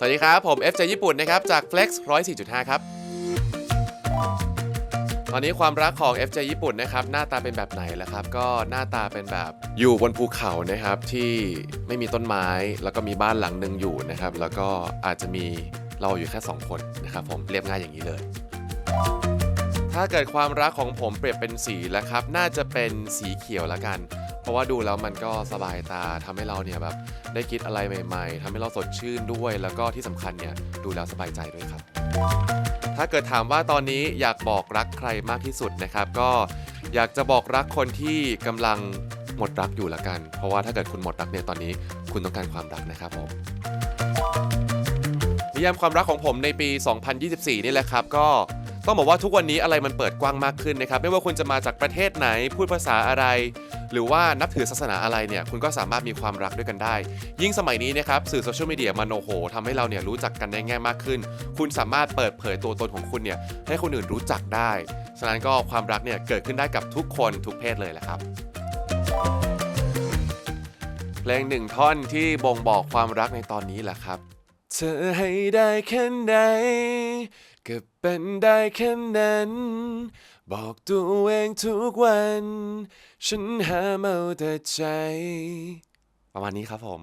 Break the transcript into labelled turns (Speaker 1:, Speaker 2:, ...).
Speaker 1: สวัสดีครับ ผม FJ ญี่ปุ่นนะครับ จาก Flex 104.5 ครับ ตอนนี้ความรักของ FJ ญี่ปุ่นนะครับ หน้าตาเป็นแบบไหนแล้วครับ ก็หน้าตาเป็นแบบอยู่บนภูเขานะครับ ที่ไม่มีต้นไม้ แล้วก็มีบ้านหลังหนึ่งอยู่นะครับ แล้วก็อาจจะมีเราอยู่แค่ 2 คนนะครับผมเรียบง่ายอย่างนี้เลย ถ้าเกิดความรักของผมเปรียบเป็นสีแล้วครับ น่าจะเป็นสีเขียวละกัน ราะว่าดูแล้วมันก็สบายตาทำให้เราเนี่ยแบบได้คิดอะไรใหม่ ๆทำให้เราสดชื่นด้วย แล้วก็ที่สำคัญเนี่ยดูแล้วสบายใจด้วยครับ ถ้าเกิดถามว่าตอนนี้อยากบอกรักใครมากที่สุดนะครับ ก็อยากจะบอกรักคนที่กำลังหมดรักอยู่ละกัน เพราะว่าถ้าเกิดคุณหมดรักเนี่ยตอนนี้ คุณต้องการความรักนะครับผมนิยามความรักของผมในปี 2024 นี่แหละครับ ก็ต้องบอกว่าทุกวันนี้อะไรมันเปิดกว้างมากขึ้นนะครับ ไม่ว่าคุณจะมาจากประเทศไหน พูดภาษาอะไร หรือว่านับถือศาสนาอะไรเนี่ยคุณก็สามารถมีความรักด้วยกันได้ ยิ่งสมัยนี้นะครับสื่อโซเชียลมีเดียมันโอโหทำให้เราเนี่ยรู้จักกันได้ง่ายมากขึ้น คุณสามารถเปิดเผยตัวตนของคุณเนี่ยให้คนอื่นรู้จักได้ฉะนั้นก็ความรักเนี่ยเกิดขึ้นได้กับทุกคนทุกเพศเลยแหละครับเพลงหนึ่งท่อนที่บ่งบอกความรักในตอนนี้แหละครับ เธอให้ได้แค่ไหนก็เป็นได้แค่นั้น บอกตัวเองทุกวัน ฉันหาเมาแต่ใจ ประมาณนี้ครับผม